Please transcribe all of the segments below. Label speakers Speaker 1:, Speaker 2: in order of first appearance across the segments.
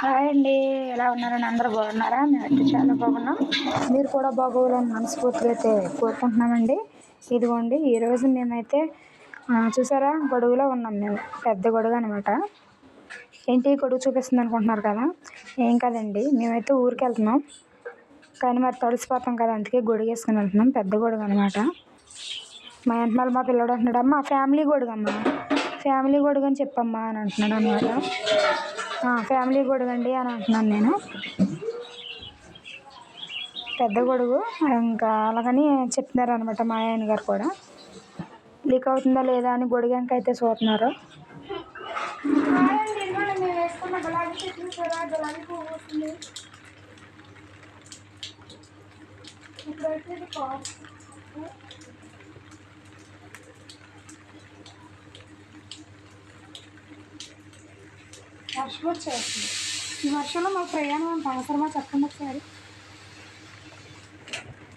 Speaker 1: Hi అండి ఎలా ఉన్నారని అందరూ బాగున్నారా? మేమైతే చాలా బాగున్నాం. మీరు కూడా బాగోవాలని మనస్ఫూర్తిగా అయితే కోరుకుంటున్నామండి. ఇదిగోండి ఈరోజు మేమైతే చూసారా? గొడుగులో ఉన్నాం మేము. పెద్ద గొడుగు అనమాట ఏంటి? గొడుగు చూపిస్తుంది అనుకుంటున్నారు కదా? ఏం కాదండి. మేమైతే ఊరికి వెళ్తున్నాం. కానీ మరి తడిసిపోతాం కదా అందుకే గొడుగు వేసుకుని వెళ్తున్నాం. పెద్ద గొడుగు అనమాట మా వెనకాల మా పిల్లడు అంటున్నాడు అమ్మ ఫ్యామిలీ గొడుగు అమ్మ ఫ్యామిలీ గొడుగు అని చెప్పమ్మా అని అంటున్నాడు అనమాట ఫ్యామిలీ గొడుగు అండి అని అంటున్నాను నేను. పెద్ద గొడుగు. ఇంకా అలాగని చెప్తున్నారు అనమాట మా ఆయన గారు కూడా. లీక్ అవుతుందా లేదా అని గొడిగాక అయితే చూస్తున్నారు. వర్షం వచ్చేస్తుంది ఈ వర్షంలో మా ప్రయాణం అంత అవసరమా చెప్పండి ఒకసారి?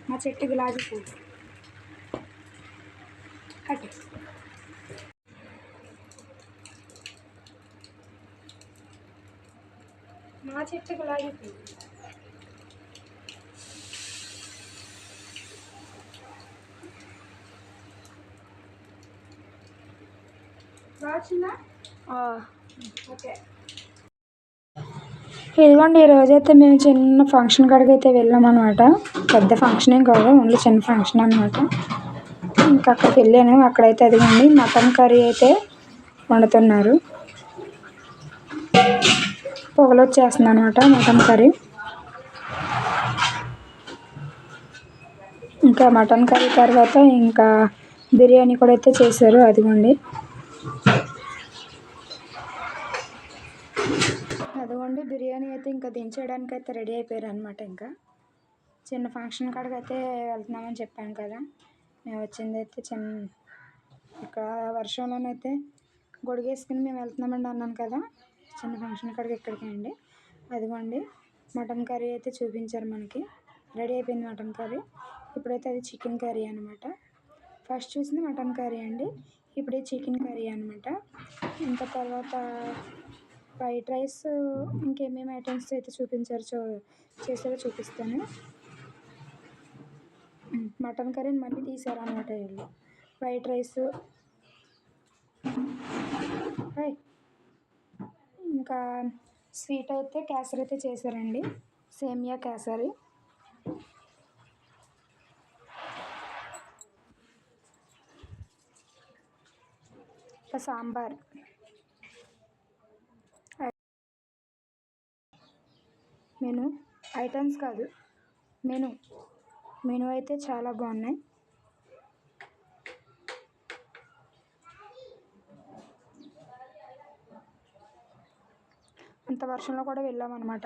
Speaker 1: మా చెట్టు గులాబీ పువ్వు కట్టే మా చెట్టు గులాబీ పువ్వు వచ్చిందా ఓకే. ఇదిగోండి ఈ రోజైతే మేము చిన్న ఫంక్షన్ కాడికి అయితే వెళ్ళాం అనమాట పెద్ద ఫంక్షన్ ఏం కాదు ఓన్లీ చిన్న ఫంక్షన్ అనమాట ఇంకా అక్కడికి వెళ్ళాను. అక్కడైతే అదిగోండి మటన్ కర్రీ అయితే వండుతున్నారు. పొగలు వచ్చేస్తుంది అనమాట మటన్ కర్రీ. ఇంకా మటన్ కర్రీ తర్వాత ఇంకా బిర్యానీ కూడా అయితే చేశారు అదిగోండి. అదిగోండి బిర్యానీ అయితే ఇంకా దించేయడానికి అయితే రెడీ అయిపోయారు అనమాట ఇంకా. చిన్న ఫంక్షన్ కాడికి అయితే వెళ్తున్నామని చెప్పాను కదా. మేము వచ్చింది అయితే చిన్న ఇక్కడ వర్షంలోనైతే గొడిగేసుకుని మేము వెళ్తున్నామండి అన్నాను కదా. చిన్న ఫంక్షన్ కాడికి ఇక్కడికే అండి. అదిగోండి మటన్ కర్రీ అయితే చూపించారు మనకి. రెడీ అయిపోయింది మటన్ కర్రీ. ఇప్పుడైతే అది చికెన్ కర్రీ అనమాట ఫస్ట్ చూసింది మటన్ కర్రీ అండి. ఇప్పుడు చికెన్ కర్రీ అనమాట ఇంకా తర్వాత ఫ్రైడ్ రైస్ ఇంకేమేమి ఐటమ్స్ అయితే చూపించారు చూ చేసారో చూపిస్తాను. మటన్ కర్రీని మళ్ళీ తీసారు అనమాట వీళ్ళు. White rice. ఇంకా స్వీట్ అయితే కేసరి అయితే చేశారండి. సేమియా కేసరి. ఇంకా సాంబార్. మెను ఐటమ్స్ కాదు. మెను మెను అయితే చాలా బాగున్నాయి. అంత వర్షంలో కూడా వెళ్ళామన్నమాట.